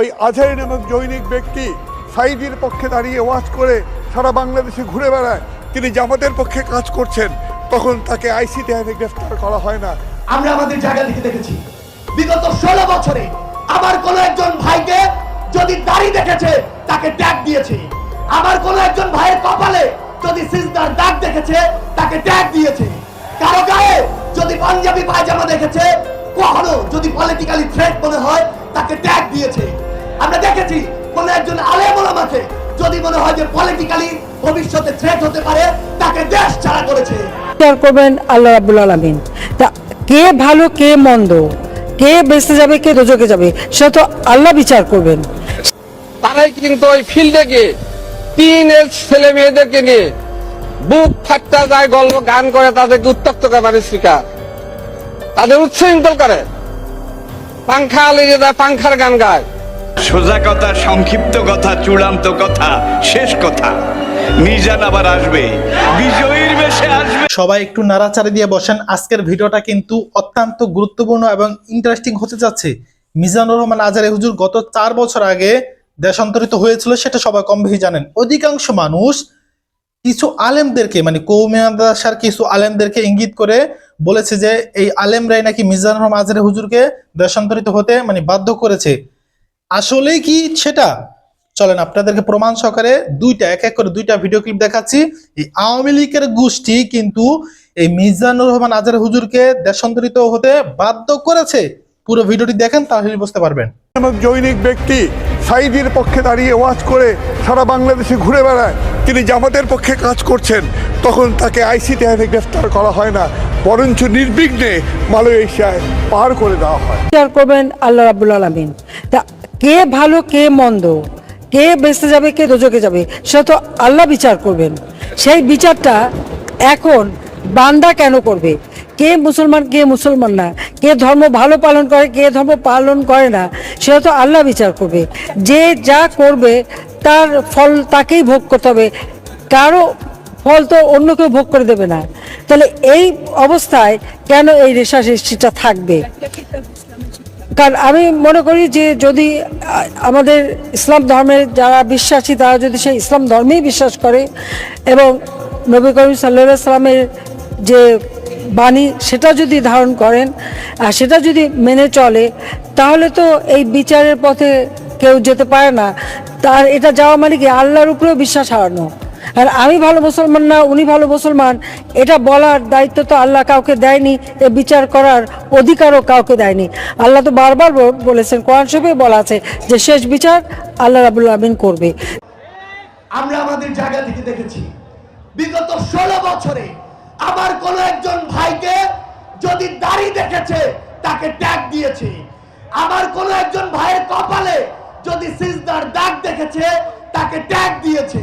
ওই আজহারি নামক জৈনিক ব্যক্তি সাইদির পক্ষে দাঁড়িয়ে ওয়াজ করে সারা বাংলাদেশে ঘুরে বেড়ায়। তিনি জামাতের পক্ষে কাজ করছেন। তখন তাকে আইসিটি আইনে গ্রেফতার করা হয় না। আমরা আমাদের জায়গা থেকে দেখেছি। বিগত ষোলো বছরে আমার কোন একজন ভাইকে যদি দাড়ি দেখেছে, তাকে ট্যাগ দিয়েছে। আমার কোনো একজন ভাইয়ের কপালে যদি সিজদার দাগ দেখেছে, তাকে ট্যাগ দিয়েছে। কারও গায়ে যদি পাঞ্জাবি পায়জামা দেখেছে, কখনো যদি পলিটিক্যালি থ্রেট মনে মনে হয় যে পলিটিক্যালি ভবিষ্যতে থ্রেট হতে পারে তাকে দেশ ছাড়া করেছে। বিচার করবেন আল্লাহ আলমিন। তা কে ভালো কে মন্দ? কে বেঁচতে যাবে কে দোজকে যাবে সে তো আল্লাহ বিচার করবেন। তারাই কিন্তু ওই ফিল্ডে গিয়ে তিন এজ ছেলে মেয়েদেরকে নিয়ে বুক ফাটটা যায় গল্প গান করে তাদেরকে উত্তপ্ত করে মানে শিকার। তাদের উচ্ছৃঙ্খল করে। পাংখা লেগে যায় পাংখার গান গায়। সোজা কথা, সংক্ষিপ্ত কথা, চূড়ান্ত কথা, শেষ কথা। মিজান আবার আসবে। বিজয়ীর বেশে আসবে। সবাই একটু নাড়াচাড়ি দিয়ে বসেন। আজকের ভিডিওটা কিন্তু অত্যন্ত গুরুত্বপূর্ণ এবং ইন্টারেস্টিং হতে যাচ্ছে। মিজানুর রহমান আজারে হুজুর গত চার বছর আগে দেশান্তরিত হয়েছিল, সেটা সবাই কম বেশি জানেন। অধিকাংশ মানুষ কিছু আলেমদেরকে মানে কৌমিয়াদাসার কিছু আলেমদেরকে ইঙ্গিত করে বলেছে যে, এই আলেমরাই নাকি মিজানুর রহমান আজারে হুজুরকে দেশান্তরিত হতে মানে বাধ্য করেছে। আসলেই কি সেটা? চলেন আপনাদেরকে প্রমাণ সহকারে দুইটা এক এক করে দুইটা ভিডিও ক্লিপ দেখাচ্ছি। এই আওয়ামী লীগের গোষ্ঠী কিন্তু এই মিজানুর রহমান আজার হুজুরকে দেশান্তরিত হতে বাধ্য করেছে। পুরো ভিডিওটি দেখেন তাহলে বুঝতে পারবেন। জৈনিক ব্যক্তি সাইদির পক্ষে দাঁড়িয়ে ওয়াজ করে সারা বাংলাদেশে ঘুরে বেড়ায়। তিনি জামাতের পক্ষে কাজ করছেন। তখন তাকে আইসিটি আইনে গ্রেফতার করা হয় না। বরঞ্চ নির্বিঘ্নে মালয়েশিয়ায় পার করে দেওয়া হয়। করবেন আল্লাহ রাবুল আলমিন। তা কে ভালো, কে মন্দ, কে বেঁচতে যাবে, কে দোজকে যাবে সে তো আল্লাহ বিচার করবেন। সেই বিচারটা এখন বান্দা কেন করবে? কে মুসলমান কে মুসলমান না? কে ধর্ম ভালো পালন করে, কে ধর্ম পালন করে না? সেটা তো আল্লাহ বিচার করবে। যে যা করবে, তার ফল তাকেই ভোগ করতে হবে। কারও ফল তো অন্য কেউ ভোগ করে দেবে না। তাহলে এই অবস্থায় কেন এই রেশারেশিটা থাকবে? কারণ আমি মনে করি যে যদি আমাদের ইসলাম ধর্মের যারা বিশ্বাসী, তারা যদি সেই ইসলাম ধর্মেই বিশ্বাস করে এবং নবী করিম সাল্লা সাল্লামের যে বাণী, সেটা যদি ধারণ করেন, আর সেটা যদি মেনে চলে, তাহলে তো এই বিচারের পথে কেউ যেতে পারে না। তার, এটা যাওয়া মানে কি? আল্লাহর উপরেও বিশ্বাস হারানো। আর আমি ভালো মুসলমান না, উনি ভালো মুসলমান। এটা বলার দায়িত্ব তো আল্লাহ কাউকে দেয়নি, এ বিচার করার অধিকারও কাউকে দেয়নি। আল্লাহ তো বারবার বলেছেন, কোরআন শরীফে বলা আছে যে শেষ বিচার আল্লাহ রাবুল আমিন করবে। আমরা আমাদের জায়গা থেকে দেখেছি, বিগত ষোলো বছরে আমার কোন একজন ভাইকে যদি দাড়ি দেখেছে, তাকে ট্যাগ দিয়েছে। আমার কোন একজন ভাইয়ের কপালে যদি সিজদার দাগ দেখেছে, তাকে ট্যাগ দিয়েছে।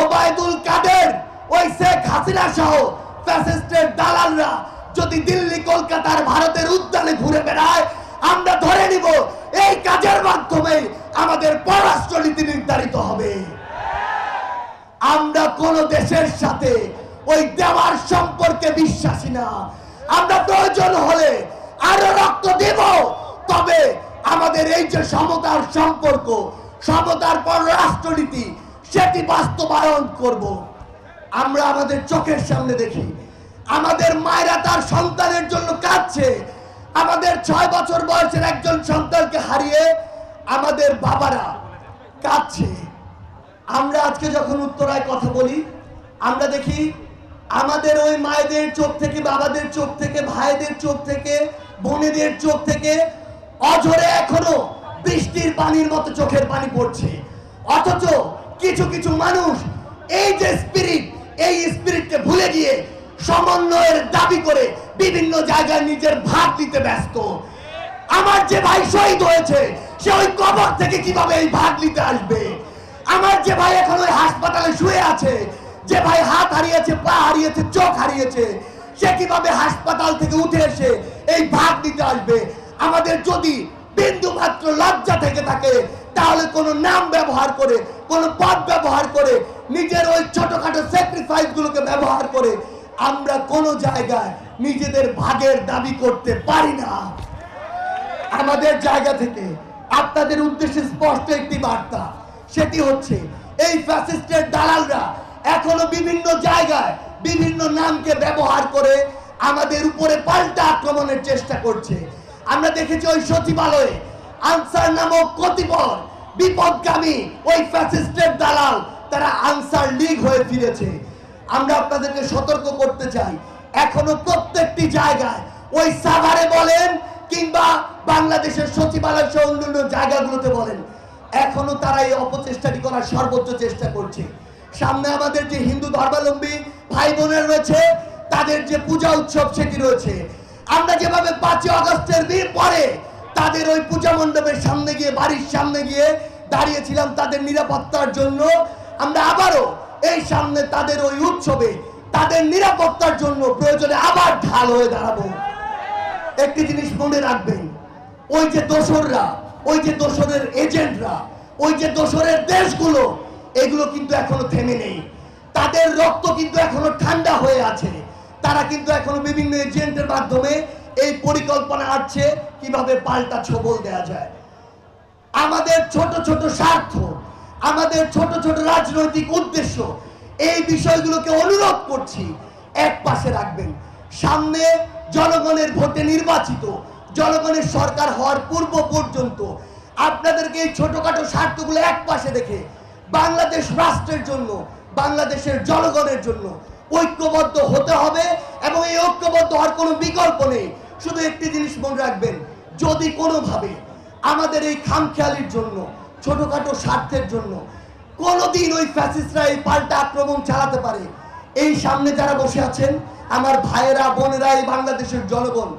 ওবায়দুল কাদের, ওই শেখ হাসিনা সহ ফ্যাসিস্টের দালালরা যদি দিল্লি, কলকাতার ভারতের উদ্যানে ঘুরে বেড়ায়, আমরা ধরে নিব এই কাজের মাধ্যমে আমাদের পররাষ্ট্রনীতি নির্ধারিত হবে। আমরা কোন দেশের সাথে ওই দেওয়ার সম্পর্কে বিশ্বাসী না। আমরা প্রয়োজন হলে আরও রক্ত দেব, তবে আমাদের এই যে সমতার সম্পর্ক, সমতার পর রাষ্ট্রনীতি সেটি বাস্তবায়ন করব। আমরা আমাদের চোখের সামনে দেখি। আমাদের মায়েরা তার সন্তানের জন্য কাঁদছে। আমাদের ছয় বছর বয়সের একজন সন্তানকে হারিয়ে আমাদের বাবারা কাঁদছে। আমরা আজকে যখন উত্তরায় কথা বলি, আমরা দেখি আমাদের ওই মায়েদের চোখ থেকে, বাবাদের চোখ থেকে, ভাইদের চোখ থেকে, বোনেদের চোখ থেকে অঝরে এখনও বৃষ্টির পানির মতো চোখের পানি পড়ছে। অথচ কিছু কিছু মানুষ এই যে স্পিরিট এই স্পিরিটকে ভুলে গিয়ে সমন্বয়ের দাবি করে বিভিন্ন জায়গায় নিজের ভাগ দিতে ব্যস্ত। আমার যে ভাই শহীদ হয়েছে, সে ওই কবর থেকে কীভাবে এই ভাগ নিতে আসবে? আমার যে ভাই এখন ওই হাসপাতালে শুয়ে আছে, যে ভাই হাত হারিয়েছে, পা হারিয়েছে, চোখ হারিয়েছে, সে কীভাবে হাসপাতাল থেকে উঠে এসে এই ভাগ নিতে আসবে? আমাদের যদি বিন্দু মাত্র লজ্জা থেকে থাকে তাহলে কোনো নাম ব্যবহার করে, কোনো পদ ব্যবহার করে, নিজের ওই ছোটখাটো স্যাক্রিফাইস গুলোকে ব্যবহার করে আমরা কোনো জায়গায় নিজেদের ভাগের দাবি করতে পারি না। আমাদের জায়গা থেকে আপনাদের উদ্দেশ্যে স্পষ্ট একটি বার্তা, সেটি হচ্ছে এই ফ্যাসিস্টের দালালরা এখনও বিভিন্ন জায়গায় বিভিন্ন নামকে ব্যবহার করে আমাদের উপরে পাল্টা আক্রমণের চেষ্টা করছে। আমরা দেখেছি ওই সচিবালয়ে আনসার নামক কতিপয় বিপদগামী ওই ফ্যাসিস্টের দালাল, তারা আনসার লীগ হয়ে ফিরেছে। আমরা আপনাদেরকে সতর্ক করতে চাই। এখনও প্রত্যেকটি জায়গায় ওই সাভারে বলেন কিংবা বাংলাদেশের সচিবালয় সহ অন্যান্য জায়গাগুলোতে বলেন, এখনও তারা এই অপচেষ্টাটি করার সর্বোচ্চ চেষ্টা করছে। সামনে আমাদের যে হিন্দু ধর্মাবলম্বী ভাই বোনের রয়েছে, তাদের যে পূজা উৎসব সেটি রয়েছে। আমরা যেভাবে পাঁচই আগস্টের বীর পরে তাদের ওই পূজা মণ্ডপের সামনে গিয়ে, বাড়ির সামনে গিয়ে দাঁড়িয়েছিলাম তাদের নিরাপত্তার জন্য। আমরা আবারও এই সামনে তাদের ওই উৎসবে, তাদের নিরাপত্তার জন্য প্রয়োজনে আবার ঢাল হয়ে দাঁড়াবো। একটি জিনিস মনে রাখবেন, ওই যে দোসররা, ওই যে দোসরের এজেন্টরা, ওই যে দোসরের দেশগুলো, এগুলো কিন্তু এখনও থেমে নেই। তাদের রক্ত কিন্তু এখনও ঠান্ডা হয়ে আছে। তারা কিন্তু এখনও বিভিন্ন এজেন্টের মাধ্যমে এই পরিকল্পনা আসছে কীভাবে পাল্টা ছবল দেয়া যায়? আমাদের ছোট ছোট স্বার্থ, আমাদের ছোট ছোট রাজনৈতিক উদ্দেশ্য, এই বিষয়গুলোকে অনুরোধ করছি, এক পাশে রাখবেন। সামনে জনগণের ভোটে নির্বাচিত, জনগণের সরকার হওয়ার পূর্ব পর্যন্ত আপনাদেরকে এই ছোটখাটো স্বার্থগুলো এক পাশে রেখে বাংলাদেশ রাষ্ট্রের জন্য, বাংলাদেশের জনগণের জন্য ঐক্যবদ্ধ হতে হবে এবং এই ঐক্যবদ্ধ হওয়ার কোনো বিকল্প নেই। শুধু একটি জিনিস মনে রাখবেন, যদি কোনোভাবে আমাদের এই খামখেয়ালির জন্য, ছোটখাটো স্বার্থের জন্য কোনোদিন ওই ফ্যাসিস্টরা এই পাল্টা আক্রমণ চালাতে পারে, এই সামনে যারা বসে আছেন, আমার ভাইয়েরা, বোনেরা, এই বাংলাদেশের জনগণ,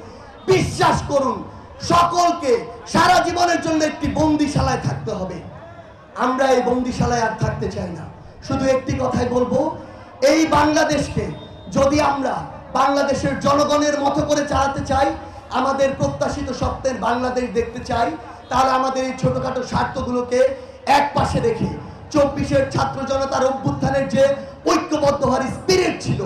বিশ্বাস করুন, সকলকে সারা জীবনের জন্য একটি বন্দিশালায় থাকতে হবে। আমরা এই বন্দিশালায় আর থাকতে চাই না। শুধু একটি কথাই বলব, এই বাংলাদেশকে যদি আমরা বাংলাদেশের জনগণের মতো করে চালাতে চাই, আমাদের প্রত্যাশিত সত্যের বাংলাদেশ দেখতে চাই, তাহলে আমাদের এই ছোটখাটো স্বার্থগুলোকে এক পাশে রেখে চব্বিশের ছাত্র জনতার অভ্যুত্থানের যে ঐক্যবদ্ধ হওয়ার স্পিরিট ছিল,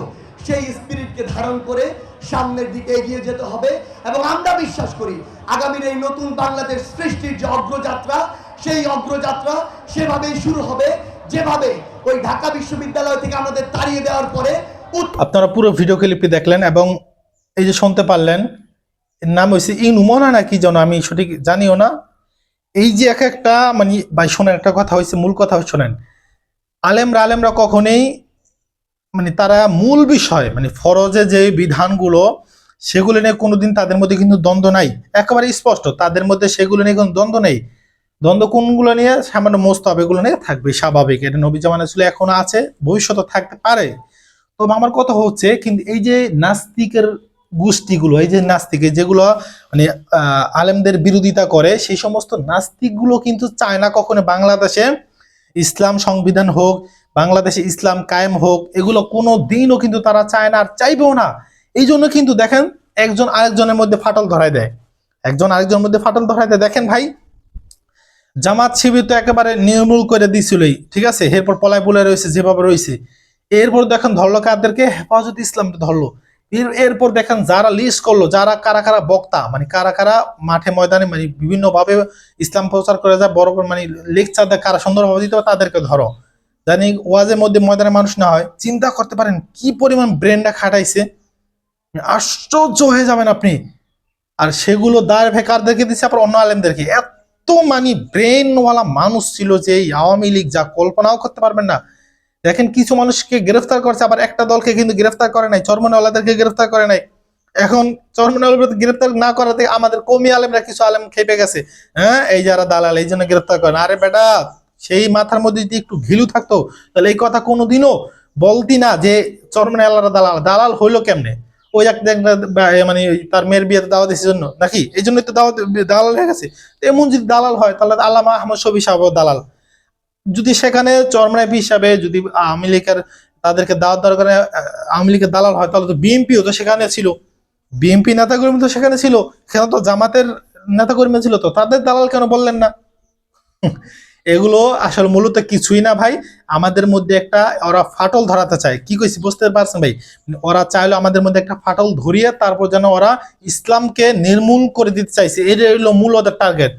সেই স্পিরিটকে ধারণ করে সামনের দিকে এগিয়ে যেতে হবে। এবং আমরা বিশ্বাস করি, আগামীর এই নতুন বাংলাদেশ সৃষ্টির যে অগ্রযাত্রা, সেই অগ্রযাত্রা সেভাবেই শুরু হবে। যেভাবে ওই ঢাকা বিশ্ববিদ্যালয় থেকে আমাদের তাড়িয়ে দেওয়ার পরে আপনারা পুরো ভিডিও ক্লিপটি দেখলেন এবং এই যে শুনতে পারলেন নাম হয়েছে ইনুমনা না কি যেন আমি সঠিক জানিও না। এই যে এক একটা মানে ভাই শোনেন, একটা কথা হয়েছে মূল কথা শোনেন। আলেমরা আলেমরা কখনোই মানে তারা মূল বিষয় মানে ফরজে যে বিধানগুলো, সেগুলো নিয়ে কোনোদিন তাদের মধ্যে কিন্তু দ্বন্দ্ব নাই। একেবারে স্পষ্ট, তাদের মধ্যে সেগুলো নিয়ে কোনো দ্বন্দ্ব নেই। দ্বন্দ্ব কোনগুলো নিয়ে? সামান্য মোস্ত হবে এগুলো নিয়ে থাকবে, স্বাভাবিক। এটা নবী জামানা ছিল, এখনও আছে ভবিষ্যতে থাকতে পারে। তো আমার কথা হচ্ছে, কিন্তু এই যে নাস্তিকের গোষ্ঠীগুলো, এই যে নাস্তিক যেগুলো মানে আলেমদের বিরোধিতা করে, সেই সমস্ত নাস্তিকগুলো কিন্তু চায় না কখনো বাংলাদেশে ইসলাম সংবিধান হোক, বাংলাদেশে ইসলাম কায়েম হোক, এগুলো কোনো দিনও কিন্তু তারা চায় না আর চাইবেও না। এই জন্য কিন্তু দেখেন, একজন আরেকজনের মধ্যে ফাটল ধরায় দেয়। একজন আরেকজনের মধ্যে ফাটল ধরায় দেয়। দেখেন ভাই, জামাত শিবির তো একেবারে নির্মূল করে দিছিলই, ঠিক আছে? এরপর পলায় পলায় রয়েছে, যেভাবে রয়েছে। এরপর দেখেন ধরলো কাদেরকে হেফাজত ইসলাম ধরলো। এর এরপর দেখেন যারা লিস্ট করল, যারা কারা কারা বক্তা মানে কারা কারা মাঠে ময়দানে মানে বিভিন্ন ভাবে ইসলাম প্রচার করে যায়, বড় মানে লেকচার দেয়, কারা সুন্দরভাবে দিতে হবে তাদেরকে ধরো। জানি ওয়াজের মধ্যে ময়দানে মানুষ না হয়, চিন্তা করতে পারেন কি পরিমাণ ব্রেনটা খাটাইছে। আশ্চর্য হয়ে যাবেন আপনি। আর সেগুলো দায় ভেকারদেরকে দিচ্ছে আবার অন্য আলেমদেরকে। এত মানে ব্রেনওয়ালা মানুষ ছিল যে এই আওয়ামী লীগ যা কল্পনাও করতে পারবেন না। দেখেন কিছু মানুষকে গ্রেফতার করছে, আবার একটা দলকে কিন্তু গ্রেফতার করে নাই চরমনাওয়ালাদেরকে গ্রেফতার করে নাই। এখন চরমনাওয়ালাদের গ্রেফতার না করাতে আমাদের কমি আলেমরা কিছু আলেম খেপে গেছে। হ্যাঁ এই যারা দালাল, এই জন্য গ্রেফতার করেন আরে বেটা, সেই মাথার মধ্যে যদি একটু ঘিলু থাকতো, তাহলে এই কথা কোনোদিনও বলতি না যে চরমনাওয়ালারা দালাল। দালাল হইল কেমনে? ওই এক মানে তার মেয়ের বিয়েতে দাওয়াত দিচ্ছে জন্য। নাকি? এই জন্যই তো দাওয়াত দালাল হয়ে গেছে। এমন যদি দালাল হয়, তাহলে আল্লামা আহমদ শফি সাহেব দালাল। যদি সেখানে চরমনাইপি হিসাবে যদি আওয়ামী লীগের তাদেরকে দাওয়াত আহ, আওয়ামী লীগের দালাল হয় তাহলে তো বিএনপিও তো সেখানে ছিল। বিএনপি নেতাকর্মী তো সেখানে ছিল সেখানে তো জামাতের নেতাকর্মী ছিল তো তাদের দালাল কেন বললেন না? এগুলো আসলে মূলত কিছুই না ভাই আমাদের মধ্যে একটা ওরা ফাটল ধরাতে চায়। কি কইছি বুঝতে পারছেন ভাই? ওরা চাইলো আমাদের মধ্যে একটা ফাটল ধরিয়ে তারপর যেন ওরা ইসলামকে নির্মূল করে দিতে চাইছে। এটা হইল মূল ওদের টার্গেট।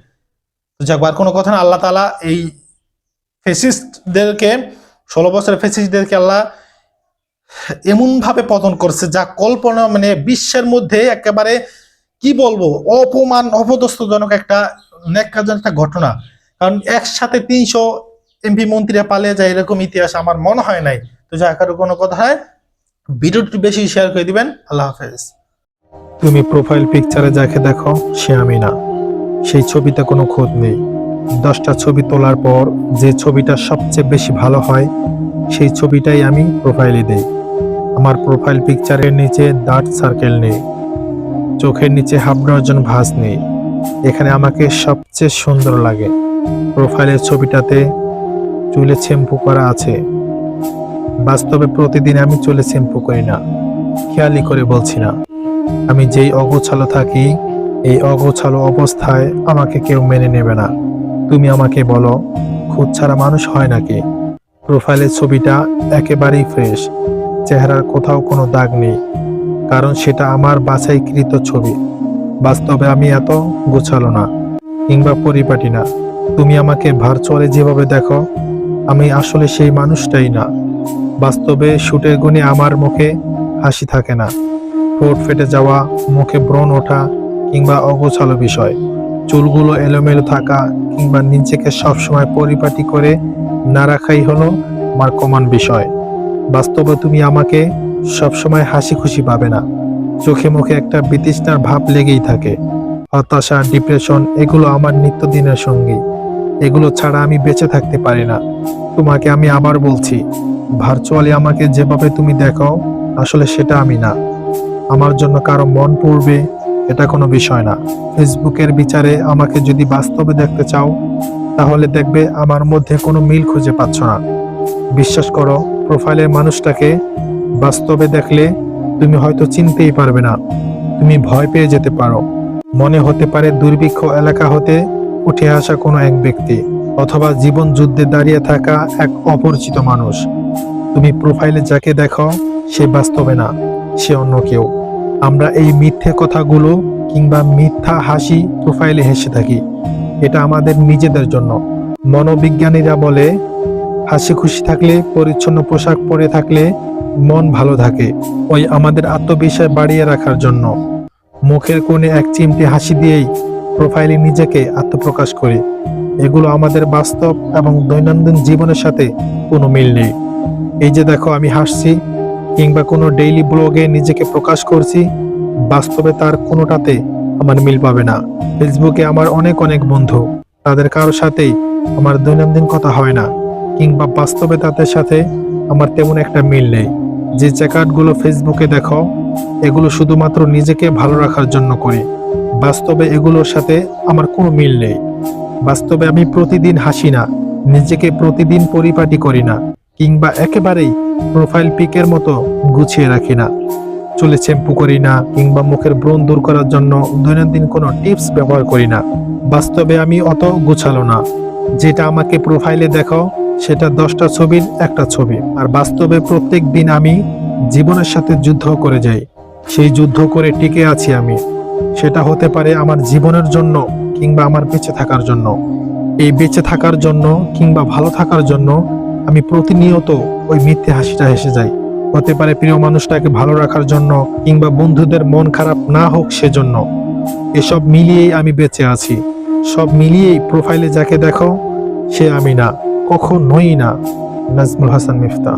যাক আর কোনো কথা না আল্লাহ তালা এই ফেসিস্টদেরকে, ষোলো বছরের ফেসিস্টদেরকে আল্লাহ এমন ভাবে পতন করছে, যা কল্পনা মানে বিশ্বের মধ্যে একেবারে, কি বলব, অপমান, অপদস্থজনক একটা নেককারজনক একটা ঘটনা। কারণ একসাথে তিনশো এমপি মন্ত্রীরা পালিয়ে যায় এরকম ইতিহাস আমার মনে হয় নাই। তো যা কারও কোনো কথা হয় ভিডিওটি বেশি শেয়ার করে দিবেন। আল্লাহ হাফেজ। তুমি প্রোফাইল পিকচারে যাকে দেখো, সে আমি না। সেই ছবিতে কোনো খোঁজ নেই। দশটা ছবি তোলার পর যে ছবিটা সবচেয়ে বেশি ভালো হয়, সেই ছবিটাই আমি প্রোফাইলে দেই। আমার প্রোফাইল পিকচারের নিচে দাঁত সার্কেল নেই, চোখের নিচে হাফ ডজন ভাঁজ নেই। এখানে আমাকে সবচেয়ে সুন্দর লাগে। প্রোফাইলের ছবিটাতে চুলে শ্যাম্পু করা আছে। বাস্তবে প্রতিদিন আমি চুলে শ্যাম্পু করি না খেয়ালি করে বলছি না। আমি যেই অগোছালো থাকি, এই অগোছালো অবস্থায় আমাকে কেউ মেনে নেবে না। তুমি আমাকে বলো, খুদ ছাড়া মানুষ হয় নাকি? প্রোফাইলের ছবিটা একেবারেই ফ্রেশ, চেহারার কোথাও কোনো দাগ নেই, কারণ সেটা আমার বাছাইকৃত ছবি। বাস্তবে আমি এত গোছালো না, কিংবা পরিপাটি না। তুমি আমাকে ভার্চুয়ালি যেভাবে দেখো, আমি আসলে সেই মানুষটাই না। বাস্তবে শুটের গুণে আমার মুখে হাসি থাকে না। ঠোঁট ফেটে যাওয়া, মুখে ব্রণ ওঠা, কিংবা অগোছালো বিষয়। চুলগুলো এলোমেলো থাকা কিংবা নিজেকে সবসময় পরিপাটি করে না রাখাই হলো আমার কমান বিষয়। বাস্তবে তুমি আমাকে সবসময় হাসি খুশি পাবে না। চোখে মুখে একটা বিতৃষ্ণার ভাব লেগেই থাকে। হতাশা, ডিপ্রেশন, এগুলো আমার নিত্যদিনের সঙ্গী। এগুলো ছাড়া আমি বেঁচে থাকতে পারি না। তোমাকে আমি আবার বলছি ভার্চুয়ালি আমাকে যেভাবে তুমি দেখাও, আসলে সেটা আমি না। আমার জন্য কারও মন পড়বে এটা কোনো বিষয় না। ফেসবুকের বিচারে আমাকে যদি বাস্তবে দেখতে চাও, তাহলে দেখবে আমার মধ্যে কোনো মিল খুঁজে পাচ্ছ না। বিশ্বাস করো, প্রোফাইলের মানুষটাকে বাস্তবে দেখলে তুমি হয়তো চিনতেই পারবে না। তুমি ভয় পেয়ে যেতে পারো। মনে হতে পারে দুর্ভিক্ষ এলাকা হতে উঠে আসা কোনো এক ব্যক্তি, অথবা জীবন যুদ্ধে দাঁড়িয়ে থাকা এক অপরিচিত মানুষ। তুমি প্রোফাইলে যাকে দেখো, সে বাস্তবে না, সে অন্য কেউ। আমরা এই মিথ্যে কথাগুলো কিংবা মিথ্যা হাসি প্রোফাইলে হেসে থাকি। এটা আমাদের নিজেদের জন্য। মনোবিজ্ঞানীরা বলে, হাসি খুশি থাকলে, পরিচ্ছন্ন পোশাক পরে থাকলে মন ভালো থাকে। ওই আমাদের আত্মবিশ্বাস বাড়িয়ে রাখার জন্য। মুখের কোণে এক চিমটি হাসি দিয়েই প্রোফাইলে নিজেকে আত্মপ্রকাশ করি। এগুলো আমাদের বাস্তব এবং দৈনন্দিন জীবনের সাথে কোনো মিল নেই। এই যে দেখো, আমি হাসছি কিংবা কোনো ডেইলি ব্লগে নিজেকে প্রকাশ করছি, বাস্তবে তার কোনোটাতে আমার মিল পাবে না। ফেসবুকে আমার অনেক অনেক বন্ধু, তাদের কারোর সাথেই আমার দৈনন্দিন কথা হয় না, কিংবা বাস্তবে তাদের সাথে আমার তেমন একটা মিল নেই। যে চ্যাকার্ডগুলো ফেসবুকে দেখো, এগুলো শুধুমাত্র নিজেকে ভালো রাখার জন্য করি। বাস্তবে এগুলোর সাথে আমার কোনো মিল নেই। বাস্তবে আমি প্রতিদিন হাসি না, নিজেকে প্রতিদিন পরিপাটি করি না, কিংবা একেবারেই প্রোফাইল পিকের মতো গুছিয়ে রাখি না। চুলে শ্যাম্পু করি না কিংবা মুখের ব্রণ দূর করার জন্য দৈনন্দিন কোনো টিপস ব্যবহার করি না। বাস্তবে আমি অত গুছালো না। যেটা আমাকে প্রোফাইলে দেখো সেটা দশটা ছবির একটা ছবি। আর বাস্তবে প্রত্যেক দিন আমি জীবনের সাথে যুদ্ধ করে যাই। সেই যুদ্ধ করে টিকে আছি আমি। সেটা হতে পারে আমার জীবনের জন্য কিংবা আমার বেঁচে থাকার জন্য। এই বেঁচে থাকার জন্য কিংবা ভালো থাকার জন্য আমি প্রতিনিয়ত ওই মিথ্যে হাসিটা হেসে যায়। হতে পারে প্রিয় মানুষটাকে ভালো রাখার জন্য কিংবা বন্ধুদের মন খারাপ না হোক সেজন্য। এসব মিলিয়েই আমি বেঁচে আছি। সব মিলিয়েই প্রোফাইলে যাকে দেখো, সে আমি না, কখনোই না। নাজমুল হাসান মিফতা